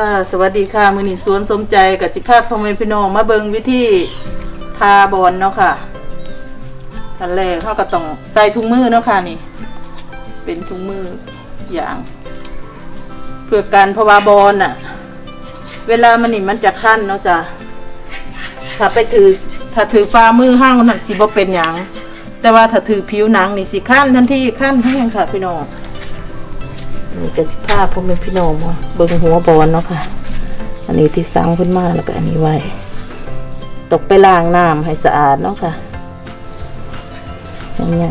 ค่ะ สวัสดีค่ะ มือนีสวนสมใจกับจิภาพพมพี่น้องมาเบิงวิธีทาบอลเนาะค่ะอันแรกเขาก็ต้องใส่ถุงมือเนาะค่ะนี่ เป็นถุงมืออย่าง เพื่อการพวาบอลน่ะ เวลามันนี่มันจะขั้นเนาะจ้ะถ้าไปถือถ้าถือฝ่ามือห้างมันสิบ่เป็นหยังแต่ว่าถ้าถือผิวหนังนี่สิขั้นทันทีขั้นแห้งค่ะพี่น้อง นี่จะสิผ้าผมเป็นพี่น้องเบิ่งหัวบอลเนาะค่ะ อันนี้ที่สั่งขึ้นมาแล้วก็อันนี้ไว้ ตกไปล้างน้ำให้สะอาดเนาะค่ะยังไง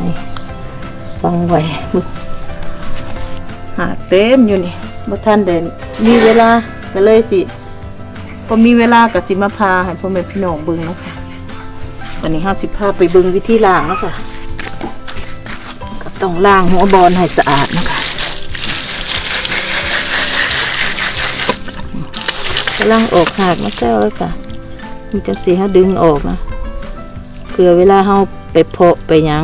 ฟังไว้หาเต็มอยู่นี่บ่ท่านเด่นมีเวลาก็เลยสิพอมีเวลาก็สิมาพาให้พ่อแม่พี่น้องเบิ่งเนาะค่ะวันนี้ห้าสิบพาไปเบิ่งวิธีล้างเนาะค่ะก็ต้องล้างหัวบอลให้สะอาดเนาะคะ กำลังออกหากมาเจ้าเลยค่ะมีจังสีเขาดึงออกนะเพื่อเวลาเขาไปเพาะไปยัง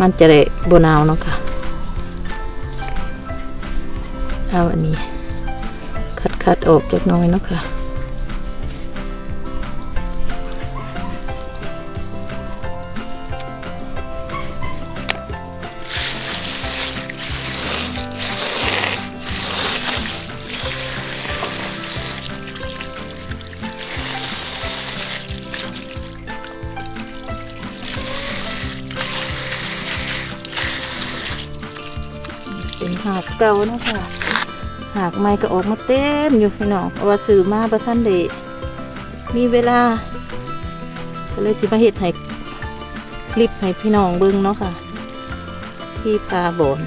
มันจะได้บนาวเนาะค่ะเอาอันนี้ คัดคัดออกจักน้อยเนาะค่ะ เป็นหากเก่านะค่ะหากไม้ก็ออกมาเต็มอยู่พี่น้องเพราว่าซื้อมาประท่านเดมีเวลา ก็เลยสิมาเห็ดให้คลิปให้พี่น้องเบิ้งเนาะค่ะ ที่ปลาบอน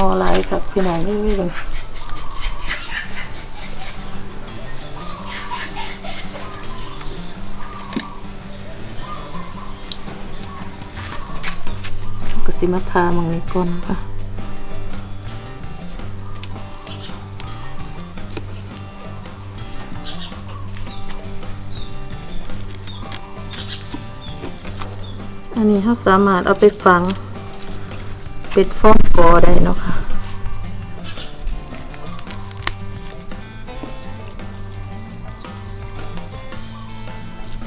ออกนอลายครับพี่น้องนี่เบิ่งก็สิมาทามังนี้ก่อนค่ะอันนี้เขาสามารถเอาไปฝัง เป็นฟองกอได้เนาะค่ะ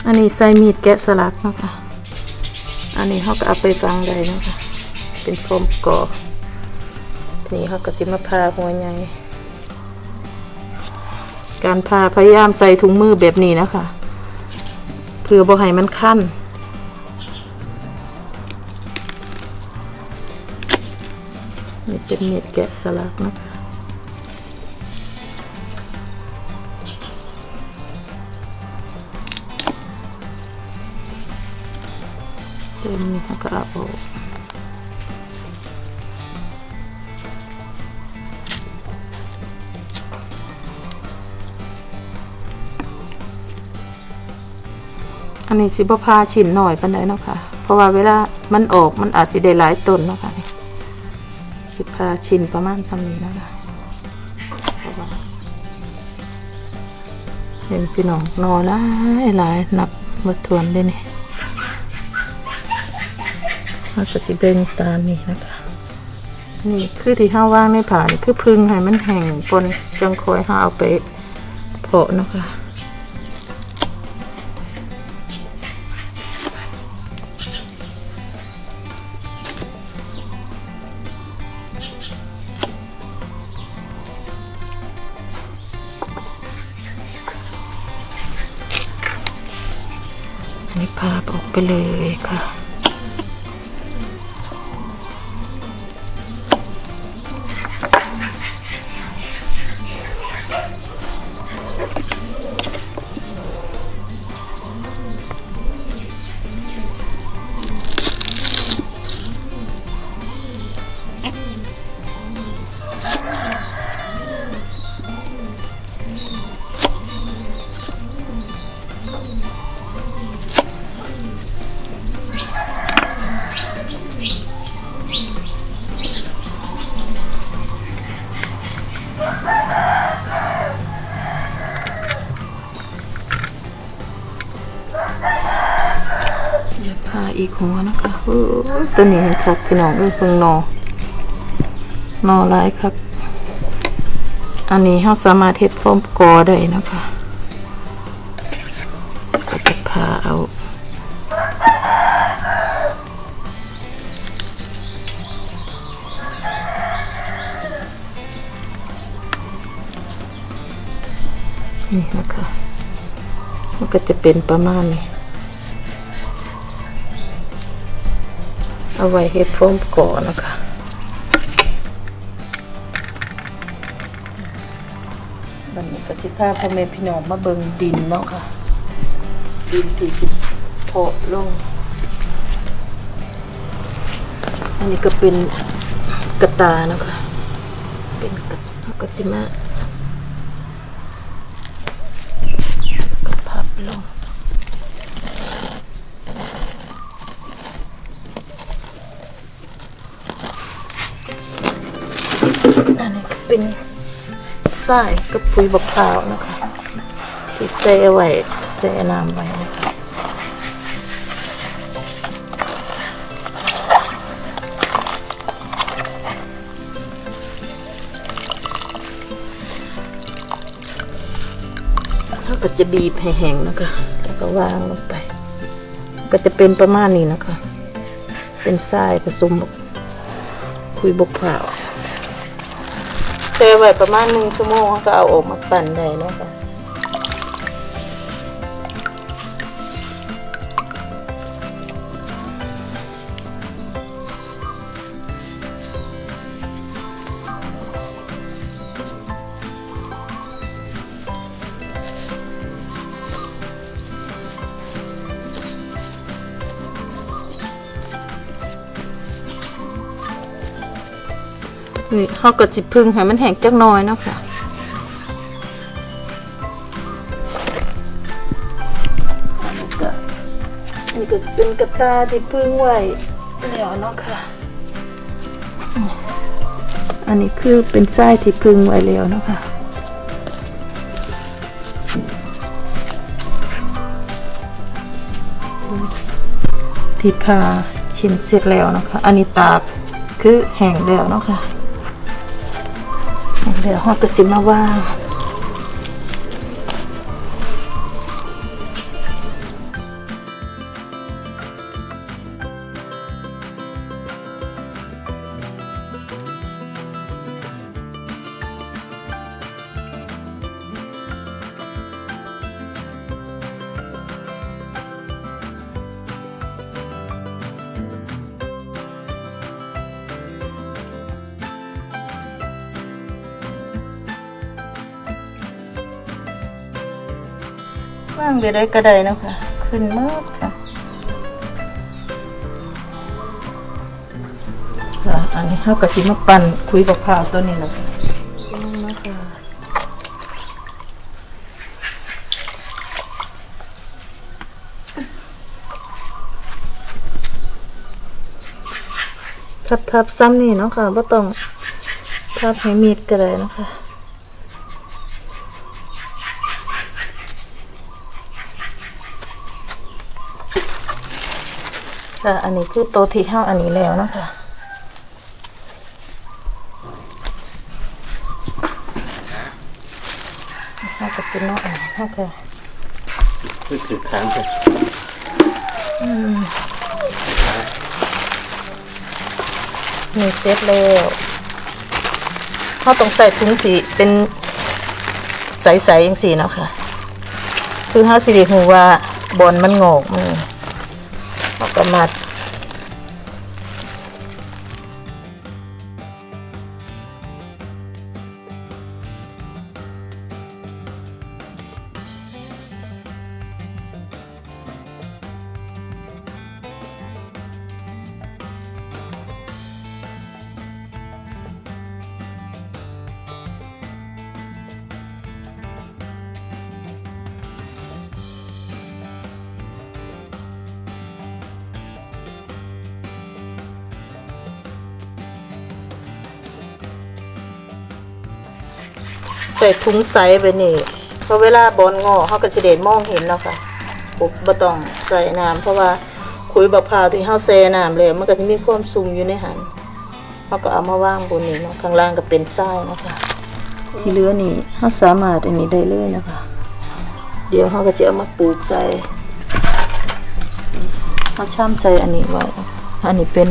อันนี้ใส่มีดแกะสลักเนาะค่ะอันนี้เขาก็เอาไปฝังได้เนาะค่ะเป็นฟอมกอทีนี้เขาก็จิมาพาหัวใหญ่การพาพยายามใส่ถุงมือแบบนี้นะคะ เพื่อบ่ให้มันคั้น นี่เป็นเม็ดแกะสลักนะคะเต็มแล้ก็เอาออกอันนี้สิบพาชิ้นหน่อยปันไดเนาะค่ะ เพราะว่าเวลามันออกมันอาจจะได้หลายต้นเนาะค่ะ นี่สิบห้าชิ้นประมาณสำนี้นะคะเพราะเห็นพี่น้องนอนหลายหลายนับมาทวนได้นี่เราก็สิเบ่งตามนี่นะคะนี่คือที่ห้าว่างในผ่านคือพึ่งให้มันแห้งปนจังคอยห้าเอาไปเพาะนะคะ อันนี้พาออกไปเลยค่ะ หัวนะคะตัวนี้มันคักพี่น้องเอ้ยเพิ่งนอนอหลายครับ อันนี้เราสามารถเฮ็ดฟอมกอได้นะคะก็จะผ่าเอานี่นะคะมันก็จะเป็นประมาณนี้ เอาไว้เฮ็ดโฟมก่อนนะคะบันนี้ก็สิพาพ่อแม่พี่น้องมาเบิ่งดินเนาะค่ะ ดินที่สิเพาะลง อันนี้ก็เป็นกระตาเนาะค่ะเป็นกระแล้วก็สิมาก็พับลง เป็นทรายกับปุ๋ยบักพร้าวนะคะที่แช่ไว้แช่น้ำไว้นะคะแล้วก็จะบีบให้แห้งนะคะ แล้วก็วางลงไป ก็จะเป็นประมาณนี้นะคะ เป็นทรายผสมกับคุยบกเผาว ช่ไว้ประมาณหนึ่งชั่วโมงก็เอาออกมาปั่นได้เนาะคะ นี่เขาก็จิพึ่งให้มันแห้งจักหน้อยเนาะค่ะอันนี้ก็นี่ก็จะเป็นกระตาที่พึ่งไว้แล้วเนาะค่ะ อันนี้คือเป็นไส้ที่พึ่งไว้แล้วเนาะค่ะที่พาชิ้นเสร็จแล้วเนาะคะอันนี้ตากคือแห้งแล้วเนาะค่ะ เดี๋ยวฮอกระสิมาว่า ว่างไปได้ก็ได้นะคะ ขึ้นมืดค่ะค่ะอันนี้เราก็สิมาปั่นคุยบักพร้าวตัวนี้แหละค่ะนี่นะคะทับทับๆซ้ำนี่เนาะค่ะว่าต้องทับให้มีดก็ได้นะคะ ค่ะอันนี้คือโตวที่ห้าอันนี้แล้วเนาะคะห้ากับจิ้นน้อยห้าค่ะคือถือค้างไปนี่เสร็จแล้วเขาต้องใส่ถุงสีเป็นใสๆอย่างสีเนาะค่ะ คือเขาสิริหูว่าบอลมันงอกมือ เขา ส่ถุงใสไปนี่เพราะเวลาบอลงอเขาก็สิเดมองเห็นแล้วค่ะปุ๊บบ่ต้องใส่น้ำเพราะว่าขุยบักพร้าวที่เฮาแช่น้ำแล้วมันก็จะมีความซุ่มอยู่ในหันเฮาก็เอามาว่างบนนี้เนาะข้างล่างก็เป็นทรายเนาะค่ะที่เหลือนี่เฮาสามารถอันนี้ได้เลยนะคะ เดี๋ยวเฮาก็จะเอามาปลูกใส่เฮาช่ำใส่อันนี้ไว้อันนี้เป็น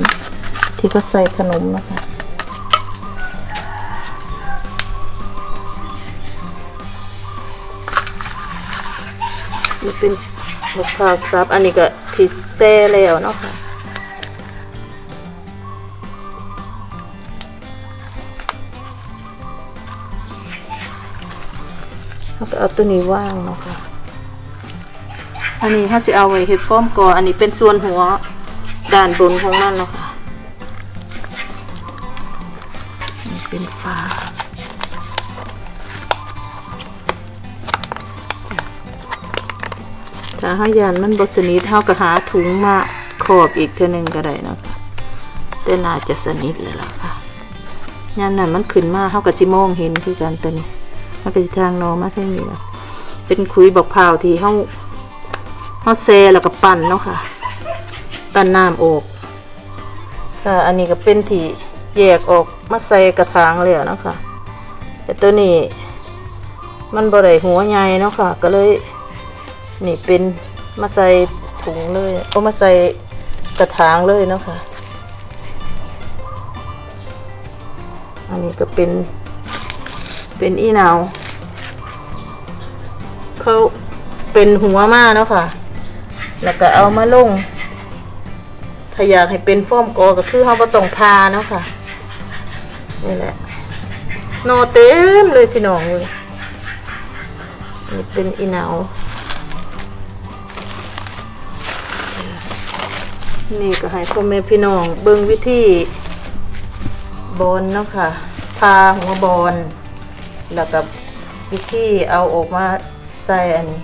ที่เขาใส่ขนมนะคะ นี่เป็นมะพร้าวซับ อันนี้ก็ที่แซ่แล้วเนาะค่ะแล้วก็เอาตัวนี้ว่างเนาะค่ะ อันนี้ถ้าสิเอาไว้เฮ็ดฟอมก่ออันนี้เป็นส่วนหัวด้านบนของมันเนาะค่ะนี่เป็นฟ้า ถ้าเฮายานมันบสนิทเฮาก็หาถุงมาขอบอีกเท่านึงก็ได้นะคะแต่น่าจะสนิทเลยล่ะค่ะยามนั้นมันขึ้นมาเฮาก็สิโมงเห็นคือกันตัวนี้มันก็สิทางโนมาทางนี้ละเป็นคุยบอกพร้าวที่เฮาเฮาแซ่แล้วก็ปั่นเนาะค่ะปั่นน้ำออกค่ะอันนี้ก็เป็นที่แยกออกมาใส่กระถางแล้วเนาะค่ะแต่ตัวนี้มันบ่ได้หัวใหญ่เนาะค่ะ ก็เลย นี่เป็นมาใส่ถุงเลยโอ้มาใส่กระถางเลยเนาะค่ะ อันนี้ก็เป็นเป็นอีนาวเขาเป็นหัวมาเนาะค่ะ แล้วก็เอามาลง ถ้าอยากให้เป็นฟ้อมกอก็คือเขาบ่ต้องพาเนาะค่ะ นี่แหละนอเต็มเลยพี่น้องเลยนี่เป็นอีนาว นี่ก็ให้พ่อแม่พี่น้องเบิ่งวิธีบอนเนาะค่ะพาหัวบอนแล้วก็วิธีเอาออกมาใส่อันนี้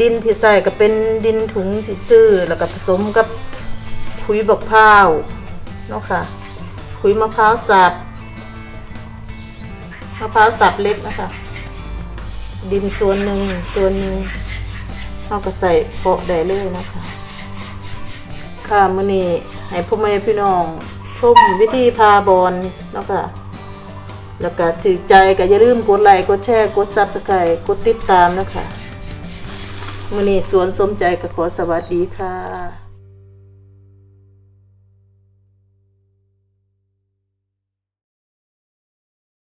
ดินที่ใส่ก็เป็นดินถุงที่ซื้อแล้วก็ผสมกับขุยบักพร้าวเนาะค่ะขุยมะพร้าวสับมะพร้าวสับเล็กนะคะ ดินส่วนหนึ่งส่วนหนึ่งเราก็ใส่โปะได้เลยนะคะ ค่ะมื้อนี้ให้พ่อแม่พี่น้องชมวิธีพาบอลเนาะค่ะแล้วก็ถือใจก็อย่าลืมกดไลค์กดแชร์กดซับสไครต์กดติดตามนะคะมื้อนี้สวนสมใจก็ขอสวัสดีค่ะ